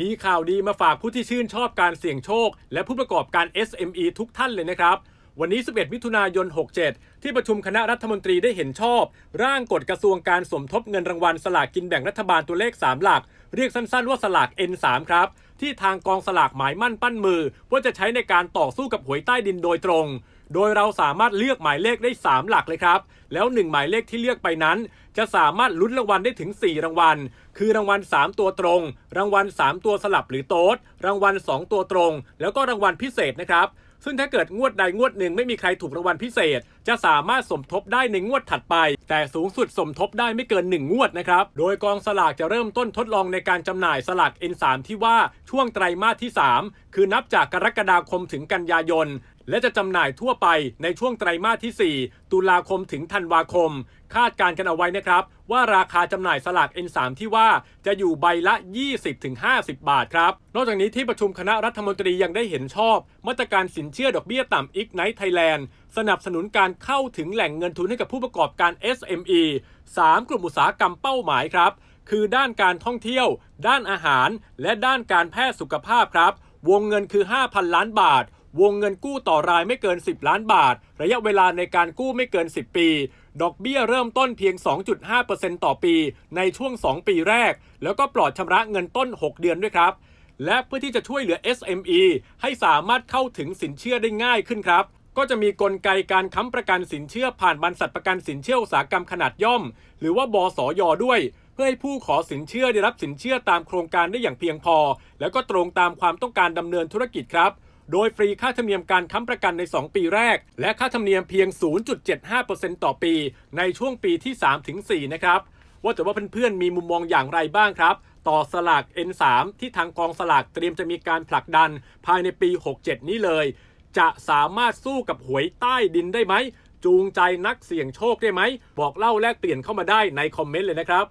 มีข่าวดีมาฝากผู้ที่ชื่นชอบการเสี่ยงโชค และผู้ประกอบการ SME ทุกท่านเลยนะครับ วันนี้ 11 มิถุนายน 67 ที่ประชุมคณะรัฐมนตรีได้เห็นชอบ ร่างกฎกระทรวงการสมทบเงินรางวัลสลากกินแบ่งรัฐบาลตัวเลข 3 หลัก เรียกสั้นๆว่าสลาก N3 ครับ ที่ทางกองสลากหมายมั่นปั้นมือ ว่าจะใช้ในการต่อสู้กับหวยใต้ดินโดยตรง โดยเราสามารถเลือกหมายเลขได้ 3 หลักเลยครับ แล้ว 1 หมายเลขที่เลือกไปนั้น จะสามารถลุ้นรางวัลได้ถึง 4 รางวัล คือรางวัล 3 ตัวตรง รางวัล 3 ตัวสลับหรือโต๊ด รางวัล 2 ตัวตรง แล้วก็รางวัลพิเศษนะครับ ซึ่งถ้าเกิดงวดใดงวดหนึ่งไม่มีใครถูกรางวัลพิเศษ จะสามารถสมทบได้ในงวดถัดไป แต่สูงสุดสมทบได้ไม่เกิน 1 งวดนะครับ โดยกองสลากจะเริ่มต้นทดลองในการจำหน่ายสลาก N3 ที่ว่าช่วงไตรมาสที่ 3 คือนับจากกรกฎาคมถึงกันยายน และจะจำหน่ายทั่วไปในช่วงไตรมาสที่ 4 ตุลาคมถึงธันวาคม คาดการกันเอาไว้นะครับ ว่าราคาจำหน่ายสลาก N3 ที่ว่าจะอยู่ใบละ 20-50 บาทครับ นอกจากนี้ที่ประชุมคณะรัฐมนตรียังได้เห็นชอบ มาตรการสินเชื่อดอกเบี้ยต่ำ Ignite Thailand สนับสนุนการเข้าถึงแหล่งเงินทุนให้กับผู้ประกอบการ SME 3 กลุ่มอุตสาหกรรมเป้าหมายครับ คือด้านการท่องเที่ยว ด้านอาหาร และด้านการแพทย์สุขภาพครับ วงเงินคือ 5,000 ล้านบาท วงเงินกู้ต่อรายไม่เกิน 10 ล้านบาท ระยะเวลาในการกู้ไม่เกิน 10 ปี ดอกเบี้ยเริ่มต้นเพียง 2.5%ต่อปี ในช่วง 2 ปีแรก แล้วก็ปลอดชำระเงินต้น 6 เดือนด้วยครับ และเพื่อที่จะช่วยเหลือ SME ให้สามารถเข้าถึงสินเชื่อได้ง่ายขึ้นครับก็จะมีกลไกการค้ำประกันสินเชื่อผ่านบรรษัทประกันสินเชื่ออุตสาหกรรมขนาดย่อม หรือว่าบสยด้วย เพื่อให้ผู้ขอสินเชื่อได้รับสินเชื่อตามโครงการได้อย่างเพียงพอ แล้วก็ตรงตามความต้องการดำเนินธุรกิจครับ โดยฟรีค่าธรรมเนียมการค้ำประกันใน 2 ปีแรก และค่าธรรมเนียมเพียง 0.75%ต่อปี ในช่วงปีที่ 3-4 นะครับ ว่าแต่ว่าเพื่อนๆมีมุมมองอย่างไรบ้างครับ ต่อสลาก N3 ที่ทางกองสลากเตรียมจะมีการผลักดันภายในปี 67 นี้เลย จะสามารถสู้กับหวยใต้ดินได้ไหมจูงใจนักเสี่ยงโชคได้ไหม บอกเล่าแลกเปลี่ยนเข้ามาได้ในคอมเมนต์เลยนะครับ